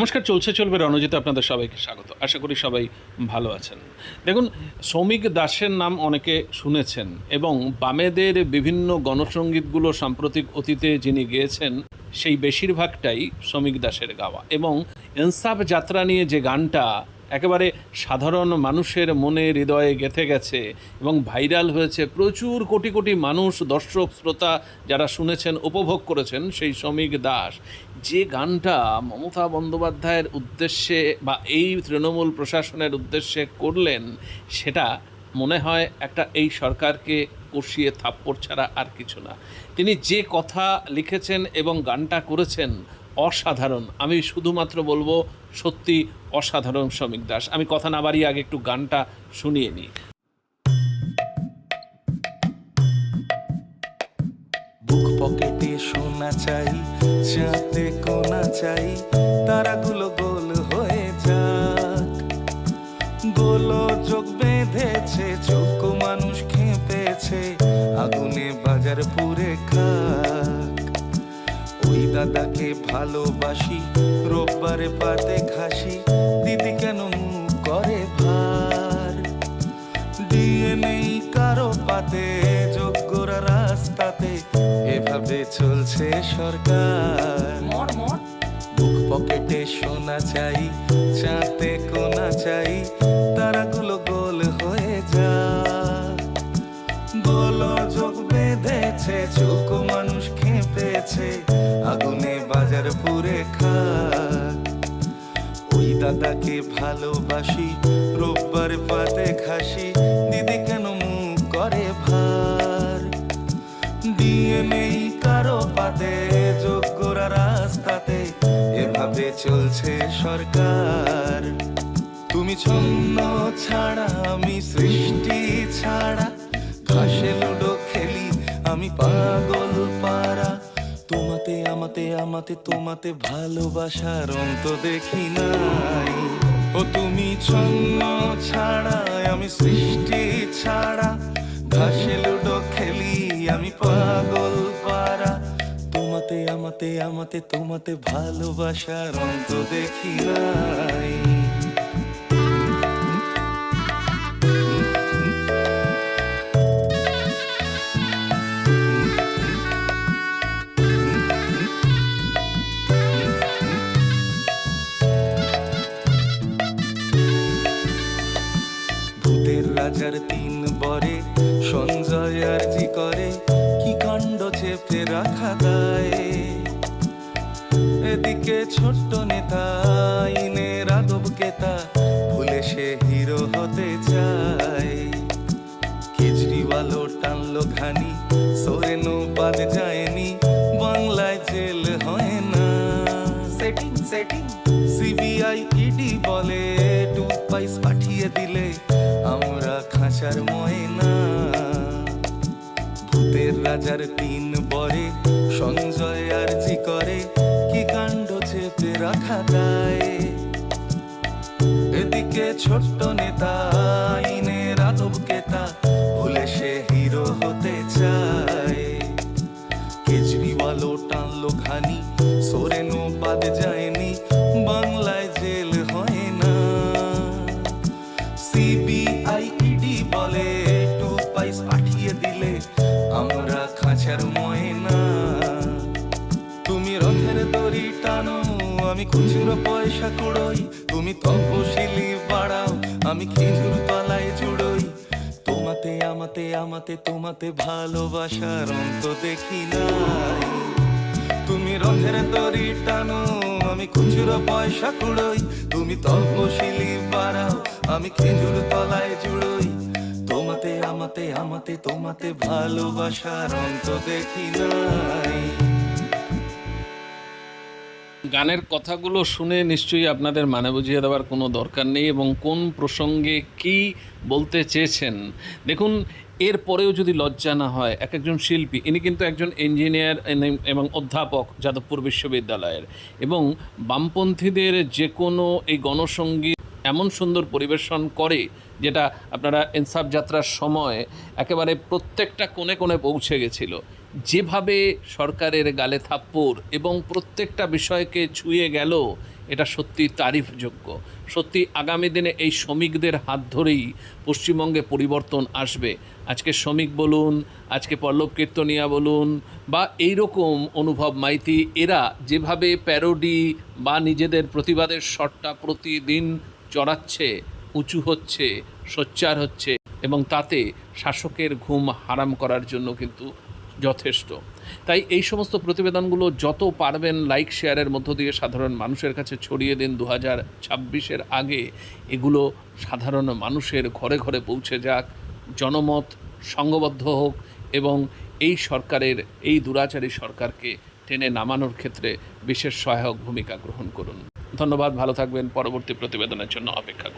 নমস্কার, চলছে চলবে রণজিতে আপনাদের সবাইকে স্বাগত। আশা করি সবাই ভালো আছেন। দেখুন শ্রমিক দাসের নাম অনেকে শুনেছেন এবং বামেদের বিভিন্ন গণসঙ্গীতগুলো সাম্প্রতিক অতীতে যিনি গেয়েছেন, সেই বেশিরভাগটাই শ্রমিক দাসের গাওয়া এবং ইনসাফ যাত্রা নিয়ে যে গানটা একেবারে সাধারণ মানুষের মনে হৃদয়ে গেঁথে গেছে এবং ভাইরাল হয়েছে, প্রচুর কোটি কোটি মানুষ, দর্শক, শ্রোতা যারা শুনেছেন, উপভোগ করেছেন সেই শ্রমিক দাস। যে গানটা মমতা বন্দ্যোপাধ্যায়ের উদ্দেশ্যে বা এই তৃণমূল প্রশাসনের উদ্দেশ্যে করলেন, সেটা মনে হয় একটা এই সরকারকে কষিয়ে থাপ্পড় ছাড়া আর কিছু না। তিনি যে কথা লিখেছেন এবং গানটা করেছেন অসাধারণ। আমি শুধুমাত্র বলব, সত্যি অসাধারণ শ্রমিক দাস। আমি কথা না বাড়িয়ে আগে একটু গানটা শুনিয়ে নিই। বুক পকেটে সোনা চাই চাঁদে কোনা চাই, তারাগুলো গোল হয়ে যাক। গোলো চোখ বেঁধেছে, চোখ মানুষ খেপেছে, আগুনে বাজার পুরে খাক। ওই দাদাকে ভালোবাসি, রোববারে পাতে ঘাসি চলছে সরকার। বুক পকেটে সোনা চাই চাঁতে কোনা চাই তারাগুলো গোল হয়ে যা। গোলো যোগ বেঁধেছে চোখ মানুষ খেপেছে আগুনে বাজার পুরে খাক। ওই দাদাকে ভালোবাসি রোববার পাতে খাসি দিদি কেন মুখ করে ভার? দিয়ে কারও পাতে যোগ্যরা রাস্তাতে, এভাবে চলছে সরকার। তুমি ছন্ন ছাড়া, আমি সৃষ্টি ছাড়া। ঘাসে লুডো খেলি, আমি পাগল পারা তোমাতে, আমাতে আমাতে, তোমাতে ভালোবাসার অন্ত দেখি নাই। ও তুমি ছন্ন ছাড়া, আমি সৃষ্টি ছাড়া। ঘাসে আমাতে আমাতে তোমাতে ভালোবাসার অন্ত দেখি নাই। রাজার তিন বরে সঞ্জয় আরজি করে। কি রাখা দায় এদিকে ছোট্ট নেতা ইনে রাঘব কেতা ভুলে সে হিরো হতে চায়। কেজরিওয়ালও টানলো ঘানি সোরেনও বাদ যায়নি বাংলায় জেল হয় না। সেটিং সেটিং সিবিআই ইডি বলে টু পাইস পাঠিয়ে দিলে আমরা খাঁচার ময়না। ভূতের রাজার তিন বরে সঞ্জয় আর জি করে। কি কাণ্ড চেপে রাখা যায়? এদিকে ছোট্ট নেতা খুচরো পয়সা কুড়োই, তুমি তপশিলি বাড়াও, আমি খেজুর তলায় জুড়োই। তোমাতে, আমাতে আমাতে, তোমাতে ভালোবাসার অন্ত দেখি নাই। তুমি রথের দড়ি টানো, আমি খুচরো পয়সা কুড়োই। তুমি তপশিলি বাড়াও, আমি খেজুর তলায় জুড়োই। তোমাতে, আমাতে আমাতে, তোমাতে ভালোবাসার অন্ত দেখি নাই। গানের কথাগুলো শুনে নিশ্চয়ই আপনাদের মানে বুঝিয়ে দেওয়ার কোনো দরকার নেই এবং কোন প্রসঙ্গে কি বলতে চেয়েছেন? দেখুন, এর পরেও যদি লজ্জা না হয়, এক একজন শিল্পী, ইনি কিন্তু একজন ইঞ্জিনিয়ার এবং অধ্যাপক যাদবপুর বিশ্ববিদ্যালয়ের এবং বামপন্থীদের যে কোনো এই গণসঙ্গীত এমন সুন্দর পরিবেশন করে যেটা আপনারা ইনসাফ যাত্রার সময় একেবারে প্রত্যেকটা কোণে কোণে পৌঁছে গেছিল। যেভাবে সরকারের গালে থাপ্পড় এবং প্রত্যেকটা বিষয়কে ছুঁয়ে গেল, এটা সত্যি তারিফযোগ্য। সত্যি আগামী দিনে এই শ্রমিকদের হাত ধরেই পশ্চিমবঙ্গে পরিবর্তন আসবে। আজকে শ্রমিক বলুন, আজকে পল্লব কীর্তনিয়া বলুন বা এই রকম অনুভব মাইতি, এরা যেভাবে প্যারোডি বা নিজেদের প্রতিবাদের শটটা প্রতিদিন চড়াচ্ছে, উঁচু হচ্ছে, সোচ্চার হচ্ছে এবং তাতে শাসকের ঘুম হারাম করার জন্য কিন্তু যথেষ্ট। তাই এই সমস্ত প্রতিবেদনগুলো যত পারবেন লাইক শেয়ারের মধ্য দিয়ে সাধারণ মানুষের কাছে ছড়িয়ে দিন। দু হাজার ছাব্বিশের আগে এগুলো সাধারণ মানুষের ঘরে ঘরে পৌঁছে যাক, জনমত সংঘবদ্ধ হোক এবং এই সরকারের, এই দুরাচারী সরকারকে টেনে নামানোর ক্ষেত্রে বিশেষ সহায়ক ভূমিকা গ্রহণ করুন। ধন্যবাদ ভালো থাকবেন পরবর্তী প্রতিবেদনের জন্য অপেক্ষা